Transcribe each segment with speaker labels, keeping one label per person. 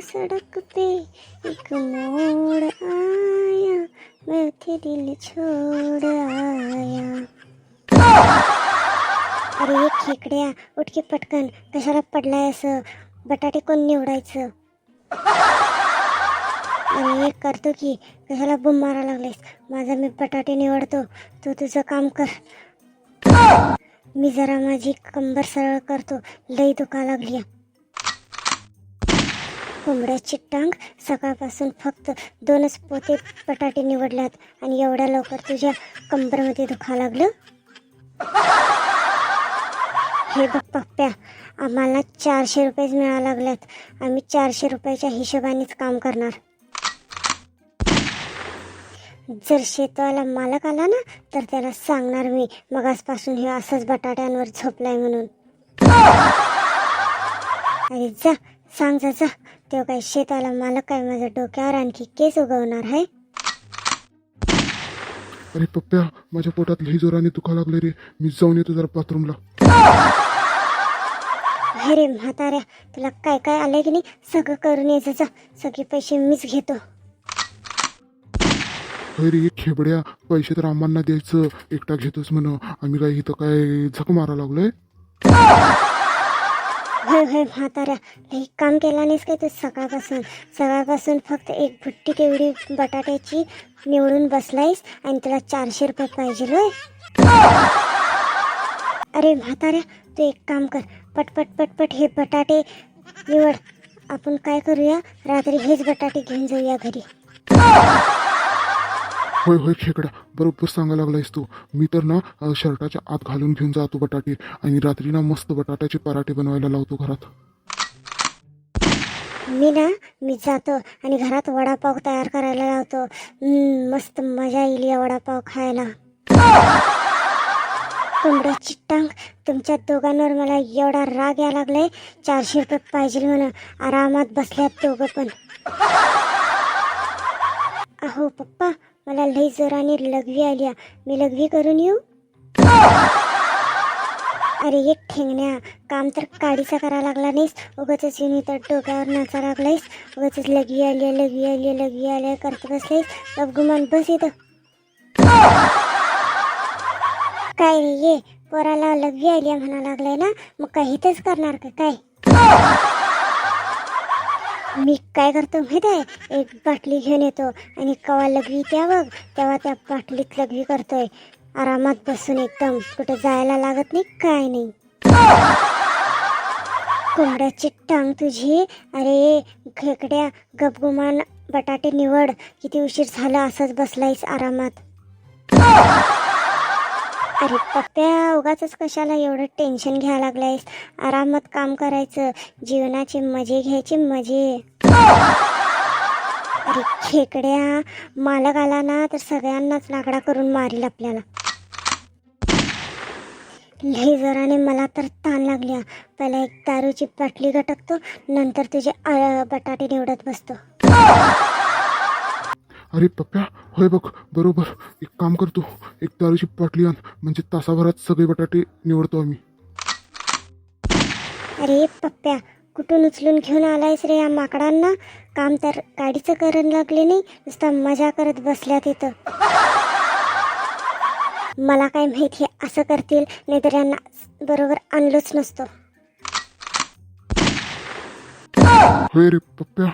Speaker 1: सड़क पे एक मोड़ आया मैं थे दिल छोड़ आया। अरे ये खेकड्या उठकी पटकन कशाला पडलाय असं? बटाटे कोण निवडायचं? अरे एक करतो की कशाला बुम मारा लागलेस? माझा मी बटाटे निवडतो तू तुझं काम कर. मी जरा माझी कंबर सरळ करतो लई दुखा लागली कोंबड्याची टांग सकाळपासून फक्त दोनच पोते बटाटे निवडल्यात. आणि एवढ्या लवकर तुझ्या कंबरमध्ये दुखा लागलं? हे बघ पप्प्या आम्हाला चारशे रुपयेच मिळायला लागल्यात. आम्ही चारशे रुपयाच्या हिशोबानेच काम करणार. जर शेतवाला मालक आला ना तर त्याला सांगणार मी मगासपासून हे असंच बटाट्यांवर झोपलाय म्हणून. अरे जा सांग जा जा. तो काय शेताला मालक काय माझ्या डोक्यावर आणखी केस उगवणार आहे.
Speaker 2: अरे पप्प्या माझ्या पोटात लई जोराने दुखा लागले रे. मी जाऊन येतो जरा बाथरूमला.
Speaker 1: अरे म्हाताऱ्या तुला काय काय आलंय की नाही? सगळं करून यायचं जा सगळे पैसे मीच घेतो.
Speaker 2: अरे खेबड्या पैसे तर आम्हाला द्यायचं. एकटा घेतोस म्हण आम्ही काय इथं काय झक मारा लागलोय?
Speaker 1: होय होय म्हाताऱ्या. लई काम केला नाहीस काय तू सकाळपासून? सकाळपासून फक्त एक बुट्टी केवढी बटाट्याची निवडून बसलायस आणि तुला चारशे रुपये पाहिजे होय. अरे म्हाताऱ्या तू एक काम कर. पटपट पटपट हे बटाटे निवड. आपण काय करूया? रात्री हेच बटाटे घेऊन जाऊया घरी.
Speaker 2: होय होय खेकडा. बरोबर सांगायला लागलायस तू. मी तर ना शर्टाच्या आत घालून घेऊन जातो बटाटे आणि रात्री ना मस्त बटाट्याचे पराठे बनवायला लावतो घरात.
Speaker 1: मी ना मी जातो आणि घरात वडापाव तयार करायला लावतो. मस्त मजा येईल या वडापाव खायला. कोंबड्याची टांग तुमच्या दोघांवर मला एवढा राग या लागलाय. चारशे रुपये पाहिजे म्हणून. आरामात बसल्यात दोघं पण. अहो पप्पा मला लई जोराने लघवी आली मी लघवी करून येऊ? अरे एक ठेंगण्या. काम तर काडीचा करा लागला नाहीस उगाच येऊन तर डोक्यावर नाचा लागलायस. उगाच लघवी आली लघवी आली लघवी आली करत बसलायस. अफगुमान बस इथं. काय रे ये. पोराला लघवी आली म्हणा लागलाय ना? मग काही तेच करणार का? काय? मी काय करतो माहीत आहे? एक बाटली घेऊन येतो आणि कवा लघवी त्या बघ तेव्हा त्या बाटलीत लघवी करतोय. आरामात बसून एकदम कुठे जायला लागत नाही काय नाही. कोंबड्याची टांग तुझी? अरे खेकड्या गपगुमान बटाटे निवड. किती उशीर झाला असंच बसलायस आरामात. अरे पप्प्या उगाच कशाला एवढं टेन्शन घ्यायला लागलायस? आरामात काम करायचं जीवनाचे मजे घ्यायचे मजे. अरे खेकड्या मालक आला ना तर सगळ्यांनाच लाकडा करून मारील आपल्याला. लई जोराने मला तर ताण लागल्या. पहिला एक दारूची बाटली गटकतो नंतर तुझे बटाटे निवडत बसतो.
Speaker 2: अरे पप्प्या होय बघ बरोबर. एक काम करतो एक दारूची बाटली आण म्हणजे तासाभरात सगळे बटाटे निवडतो आम्ही.
Speaker 1: अरे पप्प्या कुठून उचलून घेऊन आलायस रे या माकडांना? काम तर गाडीचं करण लागले नाही नुसता मजा करत बसल्यात इथं. मला काय माहीत हे असं करतील नाहीतर यांना बरोबर आणलोच नसतो.
Speaker 2: होय रे पप्प्या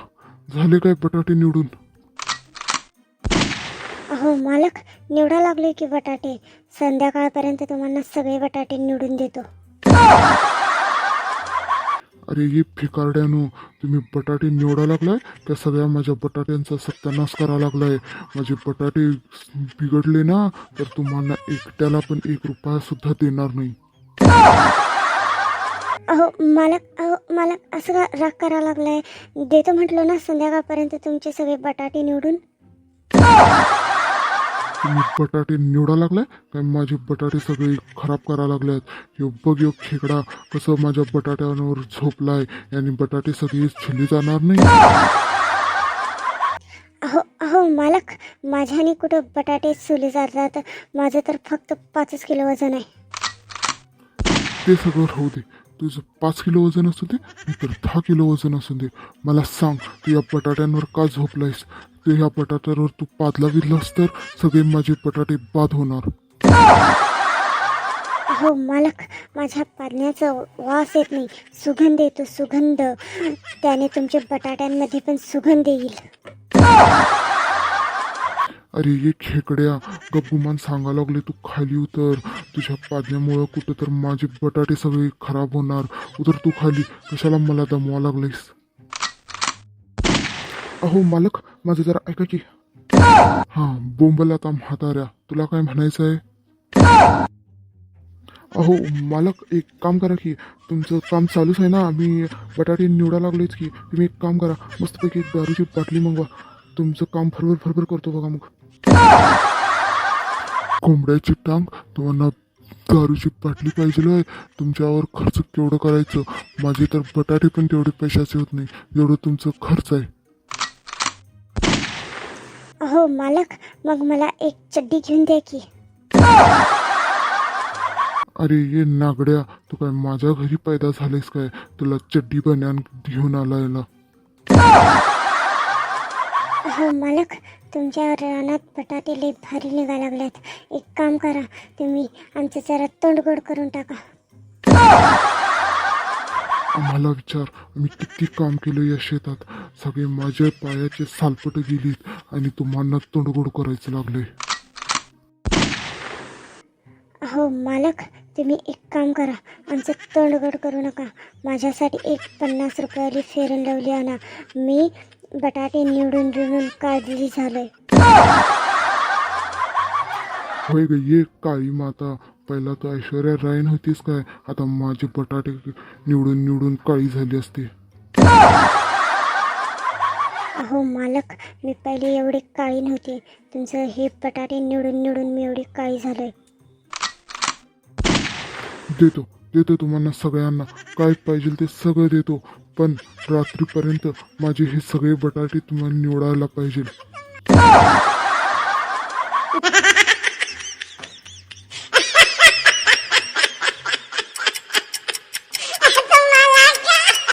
Speaker 2: झाले काय बटाटे निवडून?
Speaker 1: अहो मालक निवडा लागले की बटाटे. संध्याकाळपर्यंत तुम्हाला सगळे बटाटे निवडून देतो.
Speaker 2: अरे ये फिकारड्यानो तुम्ही बटाटे निवडा लागलाय? त्या सगळ्या माझ्या बटाट्यांचा सत्यानाश करा लागलाय. माझे बटाटे बिघडले ना तर तुम्हाला एकट्याला पण एक रुपया सुद्धा देणार नाही.
Speaker 1: अहो मालक अहो मालक असं का राग करा लागलाय? देतो म्हटलं ना संध्याकाळपर्यंत तुमचे सगळे बटाटे निवडून.
Speaker 2: तुम्ही बटाटे निवडा लागलाय? काय माझे बटाटे सगळे खराब करा लागल्यात ह्यो बघ यो खेकडा कसं माझ्या बटाट्यांवर झोपलाय. आणि बटाटे सगळे छिल्ली जाणार नाही.
Speaker 1: अहो अहो मालक. माझ्याने कुठं बटाटे सुले जातात? माझं तर फक्त पाचच किलो वजन आहे.
Speaker 2: ते सगळं राहू दे. तुझं पाच किलो वजन असू दे तर दहा किलो वजन असू दे. मला सांग तू या बटाट्यांवर का झोपलायस? तू ह्या बटाट्यांवर तू पादला गेलास तर सगळे माझे बटाटे बाद होणार.
Speaker 1: हो मालक माझ्या पादण्याचा वास येत नाही. सुगंध येतो सुगंध. त्याने तुमच्या बटाट्यांमध्ये पण सुगंध येईल.
Speaker 2: अरे ये खेकड्या. गप्पुमान सांगा लागले तू खाली उतर. तुझ्या पादण्यामुळं कुठं तर माझे बटाटे सगळे खराब होणार. उतर तू खाली. कशाला मला दमवा लागलेस? अहो मालक माझं जरा ऐका की. हा बोंबल आता म्हाताऱ्या तुला काय म्हणायचं आहे अहो मालक एक काम करा की तुमचं काम चालूच आहे ना. आम्ही बटाटे निवडा लागलोच की तुम्ही एक काम करा. मस्तपैकी एक दारूची बाटली मागवा. तुमचं काम फरभर फरभर करतो बघा मग. कोंबड्याची टांग तुम्हाला दारूची बाटली पाहिजे आहे तुमच्यावर खर्च केवढं करायचं? माझे तर बटाटे पण तेवढे पैशाचे होत नाही. जेवढं तुमचं खर्च आहे.
Speaker 1: हो मालक. मग मला एक चड्डी घेऊन द्या की.
Speaker 2: अरे ये नागड्या. तू काय माझ्या घरी पैदा झालेस काय? तुला चड्डी बन्यान घेऊन आलाय ना
Speaker 1: हो मालक. तुमच्या रानात बटाटे लई भारी निघा लागल्यात एक काम करा. तुम्ही आमचं जरा तोंड गोड करून टाका.
Speaker 2: आम्हाला विचार. आम्ही किती काम केलं या शेतात. सगळे माझ्या पायाचे सालपट गेलीत आणि तुम्हाला तोंडगोड करायचं लागले.
Speaker 1: हो मालक तुम्ही एक काम करा. आमचं तोंड गोड करू नका. माझ्यासाठी एक पन्नास रुपयाली फेरन लावली आणा. मी बटाटे निवडून निवडून काढली झालोय.
Speaker 2: होय ग ये काळी माता. पहिला तर ऐश्वर्या राय नव्हतीस काय? आता माझे बटाटे निवडून निवडून काळी झाली असते.
Speaker 1: अहो मालक मी पहिले एवढी काळी नव्हती. तुमचं हे बटाटे निवडून निवडून मी एवढी काळी झालोय.
Speaker 2: देतो देतो तुम्हाला सगळ्यांना. काय पाहिजे ते सगळं देतो. पण रात्रीपर्यंत माझे हे सगळे बटाटे तुम्हाला निवडायला पाहिजे.